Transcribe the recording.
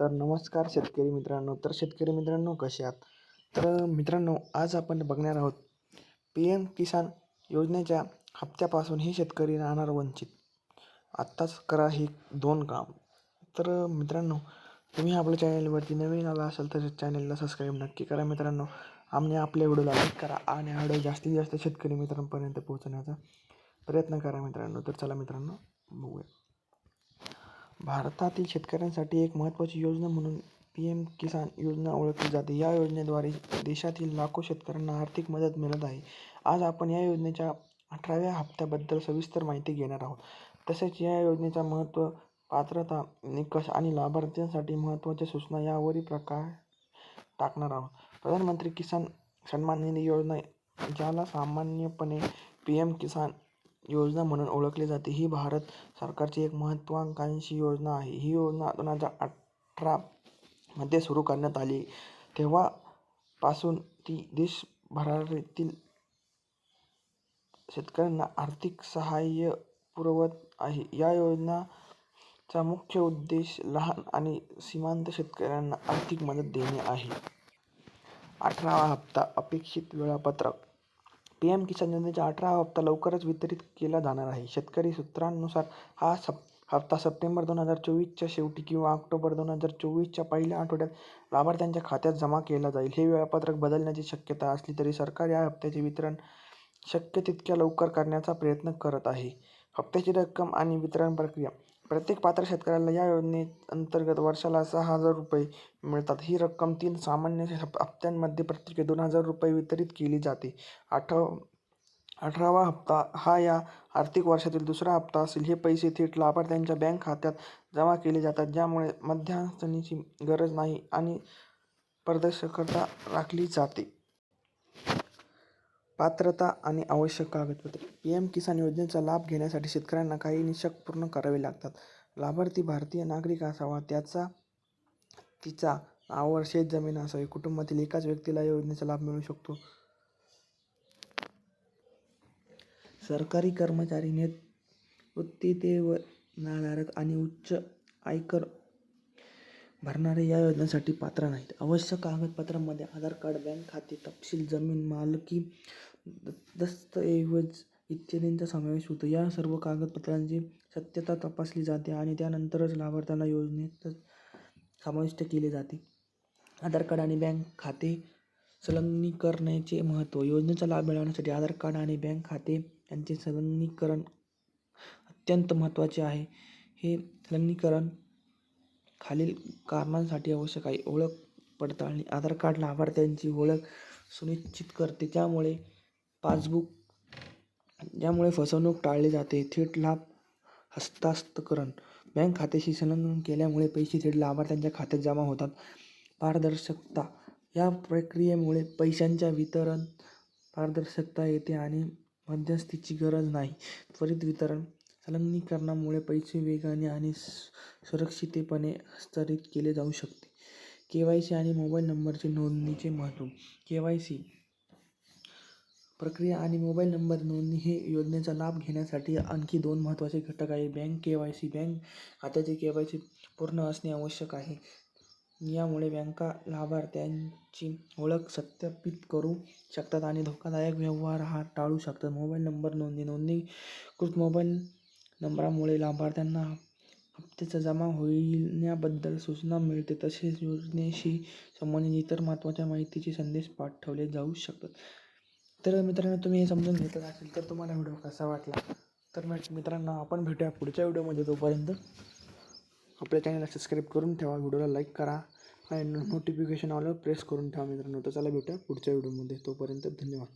तर नमस्कार शेतकरी मित्रांनो. तर शेतकरी मित्रांनो कसे आहात? तर मित्रांनो आज आपण बघणार आहोत पी एम किसान योजनेच्या हप्त्यापासून हे शेतकरी राहणार वंचित. आत्ताच करा हे दोन काम. तर मित्रांनो तुम्ही आपल्या चॅनलवरती नवीन आला असाल तर चॅनलला सबस्क्राईब नक्की करा मित्रांनो. आम्ही आपल्या व्हिडिओला लाईक करा आणि हा व्हिडिओ जास्तीत जास्त शेतकरी मित्रांपर्यंत पोहोचण्याचा प्रयत्न करा मित्रांनो. तर चला मित्रांनो बघूया. भारतातील शेतकऱ्यांसाठी एक महत्त्वाची योजना म्हणून पी एम किसान योजना ओळखली जाते. या योजनेद्वारे देशातील लाखो शेतकऱ्यांना आर्थिक मदत मिळत आहे. आज आपण या योजनेच्या अठराव्या हप्त्याबद्दल सविस्तर माहिती घेणार आहोत. तसेच या योजनेचा महत्त्व पात्रता निकष आणि लाभार्थ्यांसाठी महत्त्वाच्या सूचना यावरही प्रकाश टाकणार आहोत. प्रधानमंत्री किसान सन्मान निधी योजना ज्याला सामान्यपणे पी एम किसान योजना म्हणून ओळखली जाते. ही भारत सरकारची एक महत्त्वाकांक्षी योजना आहे. ही योजना दोन हजार अठरामध्ये सुरू करण्यात आली. तेव्हापासून ती देशभरातील शेतकऱ्यांना आर्थिक सहाय्य पुरवत आहे. या योजनाचा मुख्य उद्देश लहान आणि सीमांत शेतकऱ्यांना आर्थिक मदत देणे आहे. अठरावा हप्ता अपेक्षित वेळापत्रक. पी एम किसान योजनेचा अठरावा हप्ता लवकरच वितरित केला जाणार आहे. शेतकरी सूत्रांनुसार हा सप हप्ता सप्टेंबर दोन हजार चोवीसच्या शेवटी किंवा ऑक्टोबर दोन हजार चोवीसच्या पहिल्या आठवड्यात लाभार्थ्यांच्या खात्यात जमा केला जाईल. हे वेळापत्रक बदलण्याची शक्यता असली तरी सरकार या हप्त्याचे वितरण शक्य तितक्या लवकर करण्याचा प्रयत्न करत आहे. हप्त्याची रक्कम आणि वितरण प्रक्रिया प्रत्येक पात्र शेतकऱ्याला या योजनेअंतर्गत वर्षाला सहा हजार रुपये मिळतात. ही रक्कम तीन सामान्य हप्त्यांमध्ये प्रत्येकी दोन हजार रुपये वितरित केली जाते. आठव अठरावा हप्ता हा या आर्थिक वर्षातील दुसरा हप्ता असेल. हे पैसे थेट लाभार्थ्यांच्या बँक खात्यात जमा केले जातात ज्यामुळे मध्यस्थीची गरज नाही आणि पारदर्शकता राखली जाते. पात्रता आणि आवश्यक कागदपत्रे. पी एम किसान योजनेचा लाभ घेण्यासाठी शेतकऱ्यांना काही निकष पूर्ण करावे लागतात. लाभार्थी भारतीय नागरिक असावा त्याचा तिचा नावावर शेतजमीन असावी. कुटुंबातील एकाच व्यक्तीला या योजनेचा लाभ मिळू शकतो. सरकारी कर्मचारी निवृत्तीवेतनधारक आणि उच्च आयकर भरणारे या योजनेसाठी पात्र नाहीत. आवश्यक कागदपत्रांमध्ये आधार कार्ड बँक खाते तपशील जमीन मालकी दस्तऐवज इत्यादींचा समावेश होतो. या सर्व कागदपत्रांची सत्यता तपासली जाते आणि त्यानंतरच लाभार्थ्यांना योजनेत समाविष्ट केले जाते. आधार कार्ड आणि बँक खाते संलग्नीकरणाचे महत्त्व. योजनेचा लाभ मिळवण्यासाठी आधार कार्ड आणि बँक खाते यांचे संलग्नीकरण अत्यंत महत्त्वाचे आहे. हे संलग्नीकरण खालील कारणांसाठी आवश्यक आहे. ओळख पडताळणी आधार कार्ड लाभार्थ्यांची ओळख सुनिश्चित करते. त्यामुळे पासबुक ज्यामुळे फसवणूक टाळली जाते थेट लाभ हस्तांतरण. बँक खात्याशी संलग्न केल्यामुळे पैसे थेट लाभार्थ्यांच्या खात्यात जमा होतात. पारदर्शकता या प्रक्रियेमुळे पैशांच्या वितरण पारदर्शकता येते आणि मध्यस्थीची गरज नाही. त्वरित वितरण संलग्नीकरणामुळे पैसे वेगाने आणि सुरक्षितपणे हस्तांतरित केले जाऊ शकते. के वाय सी आणि मोबाईल नंबरचे नोंदणीचे महत्त्व. के वाय सी प्रक्रिया आणि मोबाईल नंबर नोंदणी हे योजनेचा लाभ घेण्यासाठी आणखी दोन महत्त्वाचे घटक आहे bank K Y C bank खात्याचे के वाय सी पूर्ण असणे आवश्यक आहे. यामुळे बँका लाभार्थ्यांची ओळख सत्यापित करू शकतात आणि धोकादायक व्यवहार हा टाळू शकतात. मोबाईल नंबर नोंदणी नोंदणीकृत मोबाईल नंबरामुळे लाभार्थ्यांना हप्त्याचा जमा होण्याबद्दल सूचना मिळते. तसेच योजनेशी संबंधित इतर महत्त्वाच्या माहितीचे संदेश पाठवले जाऊ शकतात. तर मित्रांनो तुम्ही हे समजून घेतलं असेल तर तुम्हाला व्हिडिओ कसा वाटला? तर मित्रांनो आपण भेटूया पुढच्या व्हिडिओमध्ये. तोपर्यंत आपल्या चॅनलला सबस्क्राईब करून ठेवा. व्हिडिओला लाईक करा आणि नोटिफिकेशन आलं प्रेस करून ठेवा मित्रांनो. तर चला भेटूया पुढच्या व्हिडिओमध्ये. तोपर्यंत धन्यवाद.